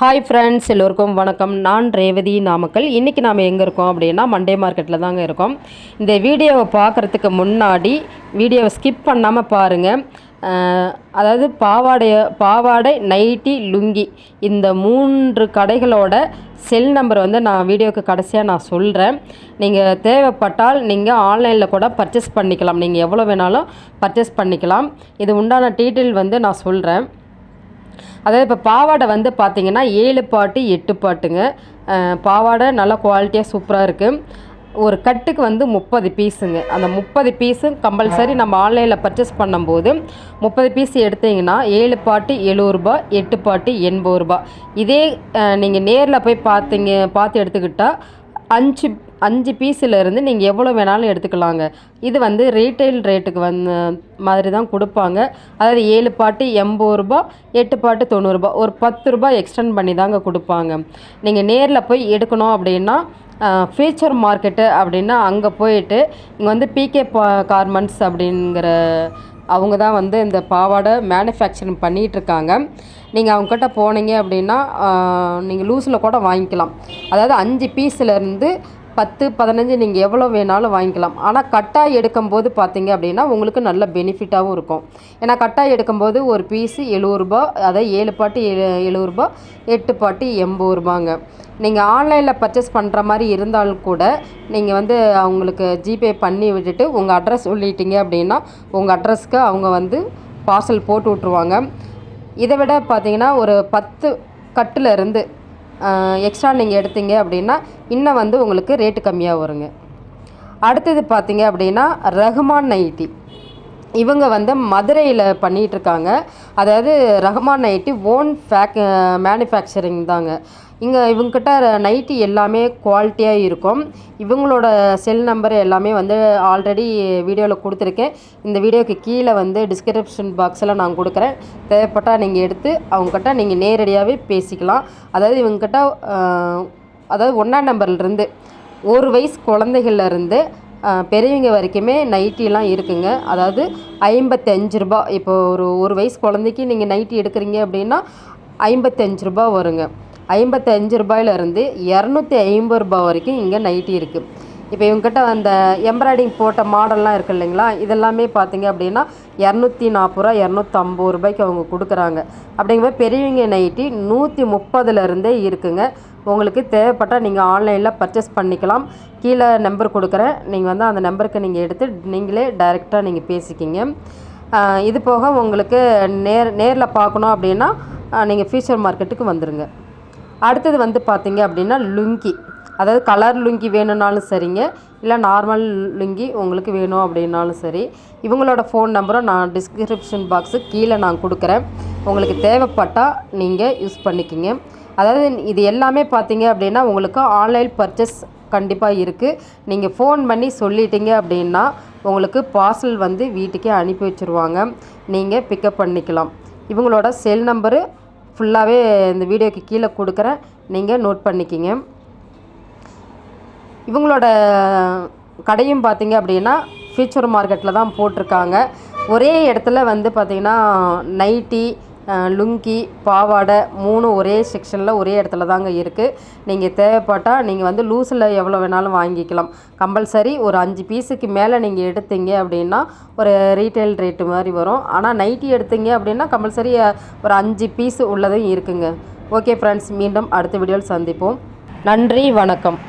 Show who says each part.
Speaker 1: Hi friends எல்லோருக்கும் வணக்கம். நான் ரேவதி நாமக்கல். இன்றைக்கி நாம் எங்கே இருக்கோம் அப்படின்னா மண்டே மார்க்கெட்டில் தாங்க இருக்கோம். இந்த வீடியோவை பார்க்குறதுக்கு முன்னாடி வீடியோவை ஸ்கிப் பண்ணாமல் பாருங்கள் அதாவது பாவாடைய பாவாடை நைட்டி லுங்கி இந்த மூன்று கடைகளோட செல் நம்பர் வந்து நான் வீடியோவுக்கு கடைசியாக நான் சொல்கிறேன் நீங்கள் தேவைப்பட்டால் நீங்கள் ஆன்லைனில் கூட பர்ச்சேஸ் பண்ணிக்கலாம். நீங்கள் எவ்வளோ வேணாலும் பர்ச்சேஸ் பண்ணிக்கலாம். இது உண்டான டீட்டெயில் வந்து நான் சொல்கிறேன் அதாவது இப்போ பாவாடை வந்து பார்த்திங்கன்னா ஏழு பாட்டு எட்டு பாட்டுங்க. பாவாடை நல்லா குவாலிட்டியாக சூப்பராக இருக்குது ஒரு கட்டுக்கு வந்து முப்பது பீஸுங்க. அந்த முப்பது பீஸும் கம்பல்சரி நம்ம ஆன்லைனில் பர்ச்சேஸ் பண்ணும்போது முப்பது பீஸ் எடுத்தீங்கன்னா ஏழு பாட்டு எழுபதுரூபா எட்டு பாட்டு எண்பது ரூபா. இதே நீங்கள் நேரில் போய் பார்த்தீங்க பார்த்து எடுத்துக்கிட்டால் அஞ்சு அஞ்சு பீஸில் நீங்கள் எவ்வளோ வேணாலும் எடுத்துக்கலாங்க. இது வந்து ரீட்டைல் ரேட்டுக்கு வந்து மாதிரி தான் கொடுப்பாங்க. அதாவது ஏழு பாட்டு எண்பது ரூபா எட்டு பாட்டு தொண்ணூறுரூபா ஒரு பத்து ரூபாய் எக்ஸ்டெண்ட் பண்ணி தாங்க கொடுப்பாங்க. நீங்கள் நேரில் போய் எடுக்கணும் அப்படின்னா ஃபியூச்சர் மார்க்கெட்டு அப்படின்னா அங்கே போயிட்டு இங்கே வந்து பிகே பா கார்மெண்ட்ஸ் அப்படிங்கிற அவங்க தான் வந்து இந்த பாவாடை மேனுஃபேக்சரிங் பண்ணிகிட்ருக்காங்க நீங்கள் அவங்கக்கிட்ட போனீங்க அப்படின்னா நீங்கள் லூஸில் கூட வாங்கிக்கலாம். அதாவது அஞ்சு பீஸ்லேருந்து பத்து பதினஞ்சு நீங்கள் எவ்வளோ வேணாலும் வாங்கிக்கலாம். ஆனால் கட்டாய் எடுக்கும்போது பார்த்தீங்க அப்படின்னா உங்களுக்கு நல்ல பெனிஃபிட்டாகவும் இருக்கும். ஏன்னா கட்டாய் எடுக்கும்போது ஒரு பீஸு எழுபது அதை அதாவது ஏழு பாட்டு எழு எழுபது ரூபா எட்டு பாட்டு எண்பது ரூபாங்க நீங்கள் ஆன்லைனில் பர்ச்சேஸ் பண்ணுற மாதிரி இருந்தாலும் கூட நீங்கள் வந்து அவங்களுக்கு ஜிபே பண்ணி விட்டுட்டு உங்கள் அட்ரஸ் சொல்லிட்டீங்க அப்படின்னா உங்கள் அட்ரஸ்க்கு அவங்க வந்து பார்சல் போட்டு விட்ருவாங்க இதை விட பார்த்தீங்கன்னா ஒரு பத்து கட்டில் இருந்து எக்ஸ்ட்ரா நீங்கள் எடுத்தீங்க அப்படின்னா இன்னும் வந்து உங்களுக்கு ரேட்டு கம்மியாக வருங்க. அடுத்தது பார்த்தீங்க அப்படின்னா ரஹ்மான் நைட்டி. இவங்க வந்து மதுரையில் பண்ணிகிட்டு இருக்காங்க அதாவது Rahman nighty own fake manufacturing தாங்க. இங்கே இவங்கக்கிட்ட நைட்டி எல்லாமே குவாலிட்டியாக இருக்கும். இவங்களோட செல் நம்பர் எல்லாமே வந்து ஆல்ரெடி வீடியோவில் கொடுத்துருக்கேன். இந்த வீடியோக்கு கீழே வந்து டிஸ்கிரிப்ஷன் பாக்ஸில் நான் கொடுக்குறேன். தேவைப்பட்டால் நீங்கள் எடுத்து அவங்கக்கிட்ட நீங்கள் நேரடியாகவே பேசிக்கலாம். அதாவது இவங்கக்கிட்ட அதாவது ஒன்றாம் நம்பர்லேருந்து ஒரு வயசு குழந்தைகள்லேருந்து இருந்து பெரியவங்க வரைக்குமே நைட்டிலாம் இருக்குங்க. அதாவது ஐம்பத்தஞ்சு ரூபா இப்போ ஒரு ஒரு வயசு குழந்தைக்கு நீங்கள் நைட்டி எடுக்கிறீங்க அப்படின்னா ஐம்பத்தஞ்சு ரூபா வருங்க. ஐம்பத்தஞ்சு ரூபாயிலிருந்து இரநூத்தி ஐம்பது ரூபாய் வரைக்கும் இங்கே நைட்டி இருக்குது இப்போ இவங்ககிட்ட அந்த எம்ப்ராய்டிங் போட்ட மாடல்லாம் இருக்கு இல்லைங்களா? இதெல்லாமே பார்த்தீங்க அப்படின்னா இரநூத்தி நாற்பது ரூபா இரநூத்தம்பது ரூபாய்க்கு அவங்க கொடுக்குறாங்க. அப்படிங்கும்போது பெரியவங்க நைட்டி நூற்றி முப்பதுலேருந்தே இருக்குங்க. உங்களுக்கு தேவைப்பட்டால் நீங்கள் ஆன்லைனில் பர்ச்சேஸ் பண்ணிக்கலாம். கீழே நம்பர் கொடுக்குறேன். நீங்கள் வந்து அந்த நம்பருக்கு நீங்கள் எடுத்து நீங்களே டைரெக்டாக நீங்கள் பேசிக்கிங்க. இது போக உங்களுக்கு நேர் நேரில் பார்க்கணும் அப்படின்னா நீங்கள் ஃபியூச்சர் மார்க்கெட்டுக்கு வந்துடுங்க அடுத்தது வந்து பார்த்தீங்க அப்படின்னா லுங்கி. அதாவது கலர் லுங்கி வேணும்னாலும் சரிங்க. இல்லை நார்மல் லுங்கி உங்களுக்கு வேணும் அப்படின்னாலும் சரி. இவங்களோட ஃபோன் நம்பரும் நான் டிஸ்கிரிப்ஷன் பாக்ஸு கீழே நான் கொடுக்குறேன். உங்களுக்கு தேவைப்பட்டால் நீங்கள் யூஸ் பண்ணிக்கிங்க. அதாவது இது எல்லாமே பார்த்தீங்க அப்படின்னா உங்களுக்கு ஆன்லைன் பர்ச்சேஸ் கண்டிப்பாக இருக்குது நீங்கள் ஃபோன் பண்ணி சொல்லிட்டீங்க அப்படின்னா உங்களுக்கு பார்சல் வந்து வீட்டுக்கே அனுப்பி வச்சுருவாங்க. நீங்கள் பிக்கப் பண்ணிக்கலாம். இவங்களோட செல் நம்பரு ஃபுல்லாகவே இந்த வீடியோக்கு கீழே கொடுக்குறேன். நீங்கள் நோட் பண்ணிக்கிங்க. இவங்களோட கடையும் பார்த்தீங்க அப்படின்னா ஃபியூச்சர் மார்க்கெட்டில் தான் போட்டிருக்காங்க. ஒரே இடத்துல வந்து பார்த்திங்கன்னா நைட்டி லுங்கி பாவாடை மூணு ஒரே செக்ஷனில் ஒரே இடத்துல தாங்க இருக்குது நீங்கள் தேவைப்பட்டால் நீங்கள் வந்து லூஸில் எவ்வளோ வேணாலும் வாங்கிக்கலாம். கம்பல்சரி ஒரு அஞ்சு பீஸுக்கு மேலே நீங்கள் எடுத்தீங்க அப்படின்னா ஒரு ரீட்டைல் ரேட்டு மாதிரி வரும். ஆனால் நைட்டி எடுத்தீங்க அப்படின்னா கம்பல்சரி ஒரு அஞ்சு பீஸ் உள்ளதும் இருக்குங்க. ஓகே ஃப்ரெண்ட்ஸ் மீண்டும் அடுத்த வீடியோவில் சந்திப்போம். நன்றி வணக்கம்.